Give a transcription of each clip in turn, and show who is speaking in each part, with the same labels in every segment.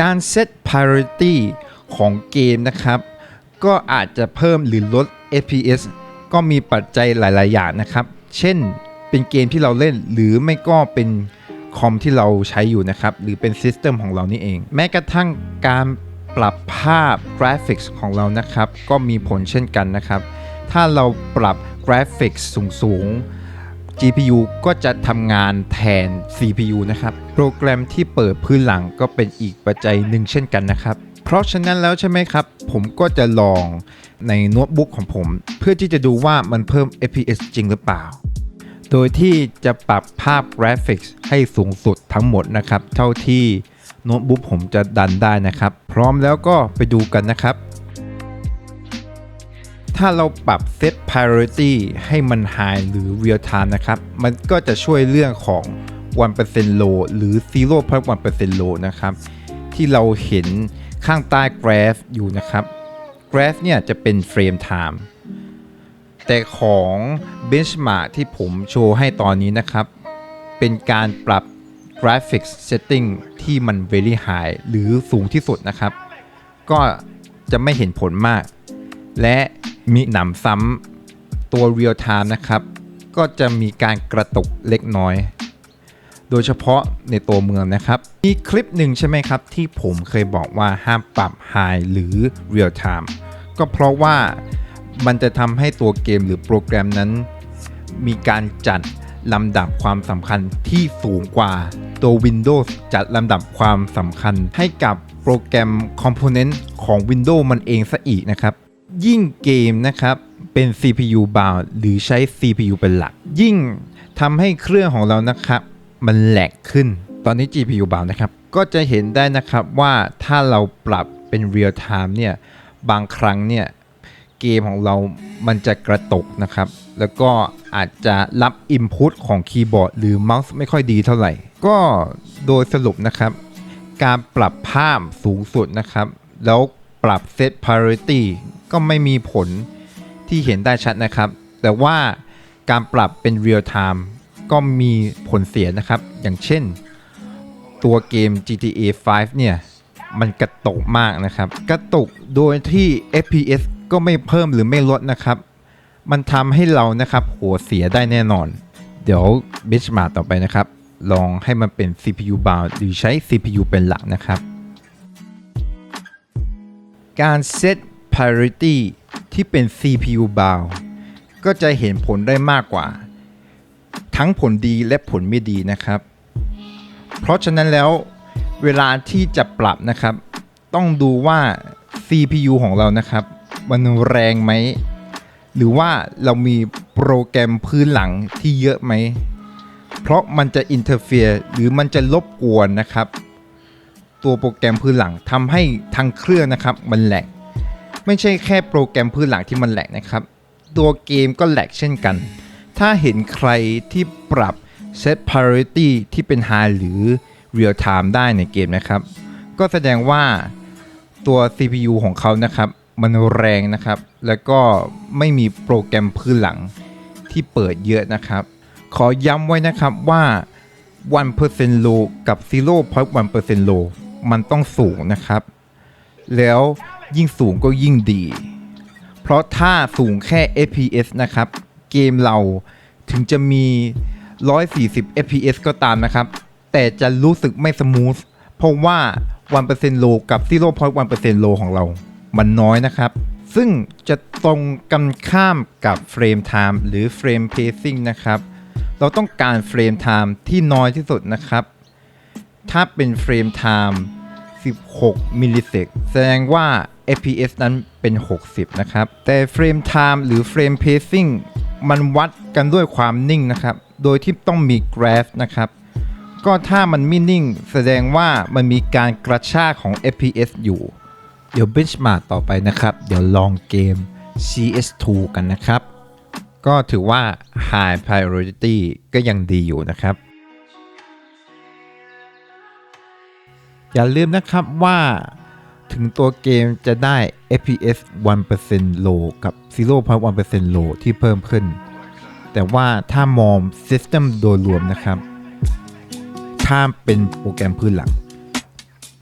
Speaker 1: การ set priority ของเกมนะครับ ก็อาจจะเพิ่มหรือลด FPS ก็มีปัจจัยหลาย ๆ อย่างนะครับ เช่นเป็นเกมที่เราเล่นหรือไม่ก็เป็นคอมที่เราใช้อยู่นะครับ หรือเป็นซิสเต็มของเรานี่เอง แม้กระทั่งการปรับภาพกราฟิกของเรานะครับ ก็มีผลเช่นกันนะครับ ถ้าเราปรับกราฟิกสูง ๆ GPU ก็จะทำงานแทน CPU นะครับ โปรแกรมที่เปิดพื้นหลังก็เป็นอีกปัจจัยหนึ่งเช่นกันนะครับ เพราะฉะนั้นแล้วใช่ไหมครับ ผมก็จะลองในโน้ตบุ๊กของผม เพื่อที่จะดูว่ามันเพิ่ม FPS จริงหรือเปล่า โดยที่จะปรับภาพกราฟิกให้สูงสุดทั้งหมดนะครับ เท่าที่โน้ตบุ๊กผมจะดันได้นะครับ พร้อมแล้วก็ไปดูกันนะครับ ถ้าเราปรับ set priority ให้มัน high หรือ real time นะครับ มันก็จะช่วยเรื่องของ 1% low หรือ0.1% low นะครับ ที่เราเห็นข้างใต้กราฟอยู่นะครับ กราฟเนี่ยจะเป็น frame time แต่ของ benchmark ที่ผมโชว์ให้ตอนนี้นะครับ เป็นการปรับ graphics setting ที่มัน very high หรือสูงที่สุดนะครับ ก็จะไม่เห็นผลมาก และ มีหนำซ้ำตัว real time นะครับ ก็จะมีการกระตุกเล็กน้อย โดยเฉพาะในตัวเมืองนะครับ มีคลิปหนึ่งใช่ไหมครับ ที่ผมเคยบอกว่าห้ามปรับ high หรือ real time ก็เพราะว่ามันจะทำให้ตัวเกมหรือโปรแกรมนั้น มีการจัดลำดับความสำคัญที่สูงกว่าตัว Windows จัดลำดับความสำคัญให้กับโปรแกรม Component ของ Windows มันเองซะอีกนะครับ ยิ่งเกมนะครับเป็น CPU bound หรือใช้ CPU เป็นหลัก ยิ่งทำให้เครื่องของเรานะครับ มันแหลกขึ้น ตอนนี้ GPU bound นะครับ ก็จะเห็นได้นะครับว่าถ้าเราปรับเป็น real time เนี่ย บางครั้งเนี่ย เกมของเรามันจะกระตกนะครับ แล้วก็อาจจะรับ Input ของคีย์บอร์ดหรือเมาส์ไม่ค่อยดีเท่าไหร่ ก็โดยสรุปนะครับ การปรับภาพสูงสุดนะครับ แล้วปรับ Set Priority ก็ไม่มีผลที่เห็นได้ชัดนะครับ แต่ว่าการปรับเป็น Real Time ก็มีผลเสียนะครับ อย่างเช่น ตัวเกม GTA 5 เนี่ย มันกระตุกมากนะครับ กระตุกโดยที่ FPS ก็ไม่เพิ่มหรือไม่ลดนะครับ มันทำให้เรานะครับหัวเสียได้แน่นอน เดี๋ยว benchmark ต่อไปนะครับ ลองให้มันเป็น CPU bound หรือใช้ CPU เป็นหลักนะครับ การ set priority ที่เป็น CPU bound ก็จะเห็นผลได้มากกว่า ทั้งผลดีและผลไม่ดีนะครับ เพราะฉะนั้นแล้วเวลาที่จะปรับนะครับ ต้องดูว่า CPU ของเรานะครับ มันแรงไหม หรือว่าเรามีโปรแกรมพื้นหลังที่เยอะไหม เพราะมันจะอินเทอร์เฟียร์หรือมันจะรบกวนนะครับ ตัวโปรแกรมพื้นหลังทำให้ทางเครื่องนะครับ มันแหลก ไม่ใช่แค่โปรแกรมพื้นหลังที่มันแหลกนะครับ ตัวเกมก็แหลกเช่นกัน ถ้าเห็นใครที่ปรับ set priority ที่เป็น high หรือ real time ได้ในเกมนะครับ ก็แสดงว่าตัว CPU ของเขานะครับ มันแรงนะครับ แล้วก็ไม่มีโปรแกรมพื้นหลังที่เปิดเยอะนะครับ ขอย้ำไว้นะครับว่า 1% low กับ 0.1% low มันต้องสูงนะครับ แล้ว ยิ่งสูงก็ยิ่งดี เพราะถ้าสูงแค่ FPS นะครับ เกมเราถึงจะมี 140 FPS ก็ตามนะครับ แต่จะรู้สึกไม่สมูท เพราะว่า 1% low กับ 0.1% low ของเรา มันน้อยนะครับ ซึ่งจะตรงกันข้ามกับเฟรมไทม์หรือเฟรมเพซซิ่งนะครับ เราต้องการเฟรมไทม์ที่น้อยที่สุดนะครับ ถ้าเป็นเฟรมไทม์ 16 มิลลิเซกแสดงว่า FPS นั้นเป็น 60 นะครับ แต่เฟรมไทม์หรือเฟรมเพซซิ่งมันวัดกันด้วยความนิ่งนะครับ โดยที่ต้องมีกราฟนะครับ ก็ถ้ามันไม่นิ่ง แสดงว่ามันมีการกระชากของ FPS อยู่ เดี๋ยว benchmark ต่อไปนะครับ เดี๋ยวลองเกม CS2 กันนะครับ ก็ถือว่า high priority ก็ยังดีอยู่นะครับ อย่าลืมนะครับว่าถึงตัวเกมจะได้ FPS 1% low กับ 0.1% low ที่เพิ่มขึ้น แต่ว่าถ้ามอง System โดยรวมนะครับ ถ้าเป็นโปรแกรมพื้นหลัง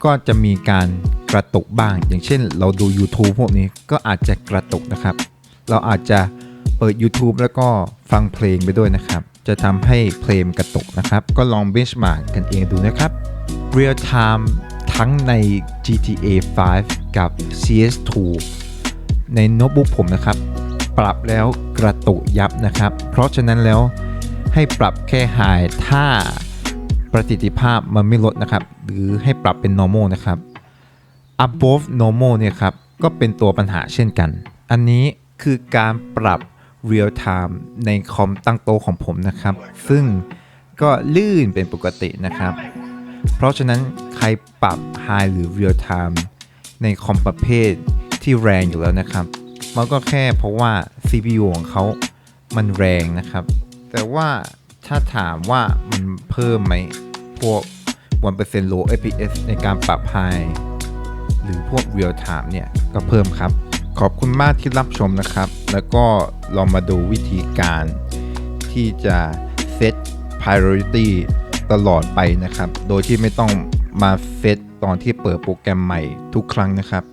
Speaker 1: ก็จะมีการกระตุกบ้าง อย่างเช่นเราดู YouTube พวกนี้ก็อาจจะกระตุกนะครับ เราอาจจะเปิด YouTube แล้วก็ฟังเพลงไปด้วยนะครับ จะทำให้เพลงกระตุกนะครับ ก็ลอง benchmark กันเองดูนะครับ real time ทั้งใน GTA 5 กับ CS2 ในโน้ตบุ๊กผมนะครับ ปรับแล้วกระตุกยับนะครับ เพราะฉะนั้นแล้วให้ปรับแค่ high ถ้าประสิทธิภาพมันไม่ลดนะครับ หรือให้ปรับเป็น normal นะครับ above normal เนี่ยครับ ก็เป็นตัวปัญหาเช่นกัน อันนี้คือการปรับ real time ในคอมตั้งโต๊ะของผมนะครับ ซึ่งก็ลื่นเป็นปกตินะครับ เพราะฉะนั้นใครปรับ high หรือ real time ในคอมประเภทที่แรงอยู่แล้วนะครับ มันก็แค่เพราะว่า CPU ของเขามันแรงนะครับ แต่ว่าถ้าถามว่ามันเพิ่มไหมพวก 1% low FPS ในการปรับ high หรือพวก real time เนี่ย ก็เพิ่มครับ ขอบคุณมากที่รับชมนะครับ แล้วก็ลองมาดูวิธีการที่จะ set priority ตลอดไปนะครับ โดยที่ไม่ต้องมาเซตตอนที่เปิดโปรแกรมใหม่ทุกครั้งนะครับ